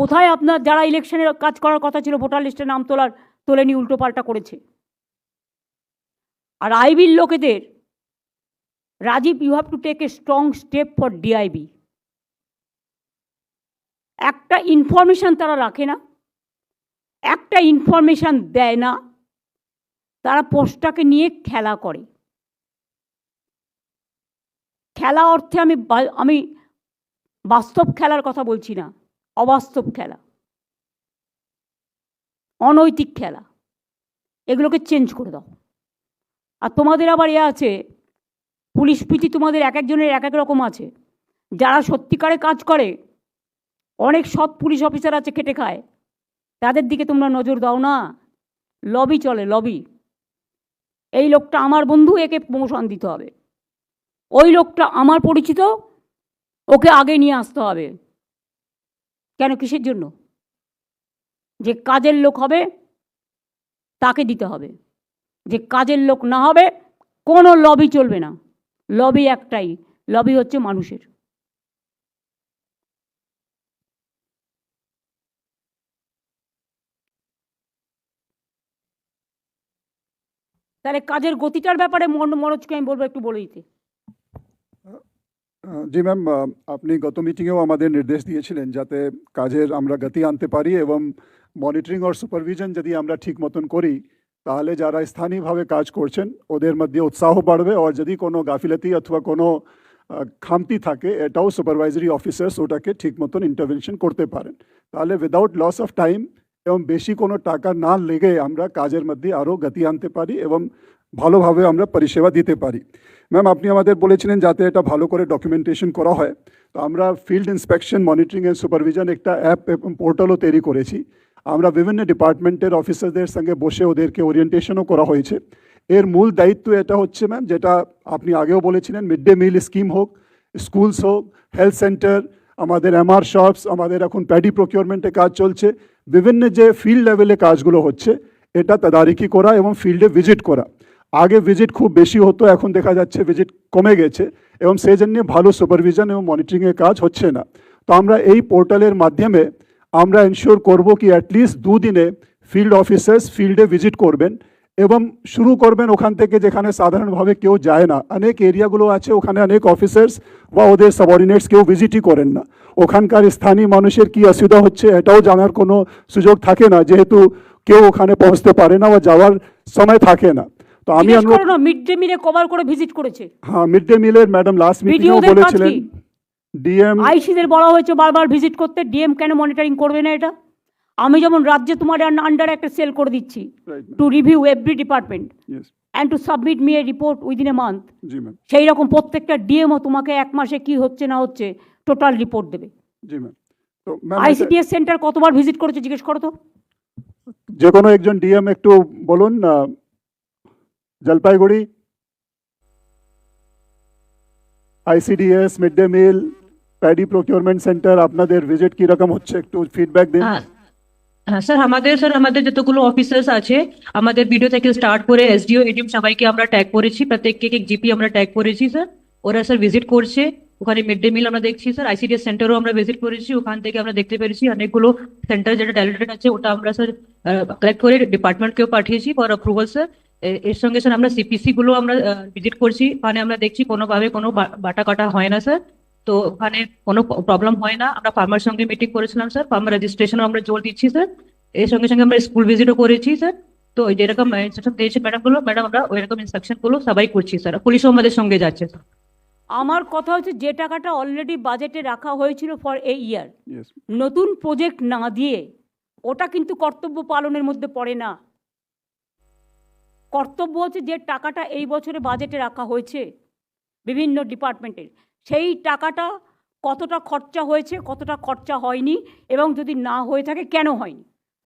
কোথায় আপনার যারা ইলেকশনের কাজ করার কথা ছিল, ভোটার লিস্টে নাম তোলার, তোলে তোলেনি উল্টোপাল্টা করেছে? আর আইবির লোকেদের, Rajiv you have to take a strong step for DIB একটা ইনফরমেশান তারা রাখে না, একটা ইনফরমেশান দেয় না, তারা পোস্টটাকে নিয়ে খেলা করে। খেলা অর্থে আমি আমি বাস্তব খেলার কথা বলছি না। অবাস্তব খেলা, অনৈতিক খেলা, এগুলোকে চেঞ্জ করে দাও। আর তোমাদের আবার এ আছে, পুলিশ প্রীতি তোমাদের এক একজনের এক এক রকম আছে। যারা সত্যিকারে কাজ করে, অনেক সৎ পুলিশ অফিসার আছে খেটে খায়, তাদের দিকে তোমরা নজর দাও না। লবি চলে লবি এই লোকটা আমার বন্ধু, একে প্রমোশন দিতে হবে। ওই লোকটা আমার পরিচিত, ওকে আগে নিয়ে আসতে হবে। কেন কিসের জন্য? যে কাজের লোক হবে, তাকে দিতে হবে। যে কাজের লোক না হবে, কোনো লবি চলবে না। লবি একটাই লবি হচ্ছে মানুষের। তাহলে কাজের গতিটার ব্যাপারে মন মনোজকে আমি বলব একটু বলে দিতে। জি ম্যাম আপনি গত মিটিংয়েও আমাদের নির্দেশ দিয়েছিলেন যাতে কাজের আমরা গতি আনতে পারি এবং মনিটরিং আর সুপারভিশন যদি আমরা ঠিক মতন করি, তাহলে যারা স্থানীয়ভাবে কাজ করছেন, ওদের মধ্যে উৎসাহ বাড়বে আর যদি কোনো গাফিলতি অথবা কোনো খামতি থাকে, এটাও সুপারভাইজারি অফিসার্স ওটাকে ঠিক মতন ইন্টারভেনশন করতে পারেন। তাহলে উইদাউট লস অফ টাইম এবং বেশি কোনো টাকা না লেগে আমরা কাজের মধ্যে আরও গতি আনতে পারি এবং ভালোভাবে আমরা পরিষেবা দিতে পারি। ম্যাম আপনি আমাদের বলেছিলেন যাতে এটা ভালো করে ডকুমেন্টেশন করা হয়। তো আমরা field inspection monitoring and supervision একটা অ্যাপ এবং পোর্টালও তৈরি করেছি। আমরা বিভিন্ন ডিপার্টমেন্টের অফিসারদের সঙ্গে বসে ওদেরকে ওরিয়েন্টেশনও করা হয়েছে। এর মূল দায়িত্ব এটা হচ্ছে ম্যাম যেটা আপনি আগেও বলেছিলেন মিড ডে মিল স্কিম হোক স্কুলস হোক হেলথ সেন্টার আমাদের এমআর শপস আমাদের এখন প্যাডি প্রকিউরমেন্টে কাজ চলছে। বিভিন্ন যে ফিল্ড লেভেলে কাজগুলো হচ্ছে, এটা তদারকি করা এবং ফিল্ডে ভিজিট করা। আগে ভিজিট খুব বেশি হতো, এখন দেখা যাচ্ছে ভিজিট কমে গেছে এবং সেই জন্য ভালো সুপারভিশন এবং মনিটরিংয়ের কাজ হচ্ছে না। তো আমরা এই পোর্টালের মাধ্যমে আমরা এনশিওর করব কি অ্যাটলিস্ট দুদিনে ফিল্ড অফিসার্স ফিল্ডে ভিজিট করবেন এবং শুরু করবেন ওখান থেকে যেখানে সাধারণভাবে কেউ যায় না। অনেক এরিয়াগুলো আছে, ওখানে অনেক অফিসার্স বা ওদের সাবঅর্ডিনেটস কেউ ভিজিটই করেন না। ওখানকার স্থানীয় মানুষের কি অসুবিধা হচ্ছে এটাও জানার কোনো সুযোগ থাকে না, যেহেতু কেউ ওখানে পৌঁছতে পারে না বা যাওয়ার সময় থাকে না। তো আমি অনুরোধ মিড ডে মিলে কভার করে ভিজিট করেছে। হ্যাঁ মিড ডে মিলের ম্যাডাম লাস্ট BDO বলেছিলেন? ডিএম আইসিদের বলা হয়েছে বারবার ভিজিট করতে ডিএম কেন মনিটরিং করবে না এটা? আমি যেমন রাজ্যে তোমার আন্ডারে একটা সেল করে দিচ্ছি to review every department and to submit me a report within a month সেই রকম প্রত্যেকটা ডিএমও তোমাকে এক মাসে কি হচ্ছে না হচ্ছে টোটাল রিপোর্ট দেবে। আইসিডিএস সেন্টার কতবার ভিজিট করেছে জিজ্ঞেস করো তো। যে কোনো একজন ডিএম একটু বলুন আহ, Jalpaiguri ICDS mid day meal paddy procurement centre আপনাদের ভিজিট কীরকম হচ্ছে? একটু ফিডব্যাক দিন। হ্যাঁ স্যার আমাদের স্যার আমাদের যতগুলো অফিসার্স আছে, আমাদের ভিডিও থেকে স্টার্ট করে এসডিও এডিএম সবাইকে আমরা ট্যাগ করেছি, প্রত্যেককে এক জিপি আমরা ট্যাগ করেছি স্যার ওরা স্যার ভিজিট করছে। ওখানে মিড ডে মিল আমরা দেখছি স্যার আইসিডিএস সেন্টারও আমরা ভিজিট করেছি। ওখান থেকে আমরা দেখতে পেরেছি অনেকগুলো সেন্টার যেটা ট্যালেন্টেড আছে, ওটা আমরা স্যার কালেক্ট করে ডিপার্টমেন্টকেও পাঠিয়েছি ফর অ্যাপ্রুভাল স্যার এর সঙ্গে স্যার আমরা সিপিসি গুলো আমরা ভিজিট করছি। ওখানে আমরা দেখছি কোনোভাবে কোনো বাটা কাটা হয় না স্যার। তো ওখানে কোনো প্রবলেম হয় না। আমরা ফার্মার সঙ্গে মিটিং করেছিলাম স্যার। ফার্মার রেজিস্ট্রেশনও আমরা জোর দিচ্ছি স্যার। এর সঙ্গে সঙ্গে আমরা স্কুল ভিজিটও করেছি স্যার। তো যেরকম ইনস্ট্রাকশন দিয়েছে ম্যাডামগুলো ম্যাডাম আমরা ওইরকম ইনস্ট্রাকশনগুলো সবাই করছি স্যার। পুলিশও আমাদের সঙ্গে যাচ্ছে স্যার। আমার কথা হচ্ছে যে টাকাটা অলরেডি বাজেটে রাখা হয়েছিল ফর এ ইয়ার নতুন প্রজেক্ট না দিয়ে ওটা কিন্তু কর্তব্য পালনের মধ্যে পড়ে না। কর্তব্য হচ্ছে যে টাকাটা এই বছরে বাজেটে রাখা হয়েছে বিভিন্ন ডিপার্টমেন্টের সেই টাকাটা কতটা খরচা হয়েছে, কতটা খরচা হয়নি এবং যদি না হয়ে থাকে, কেন হয়নি?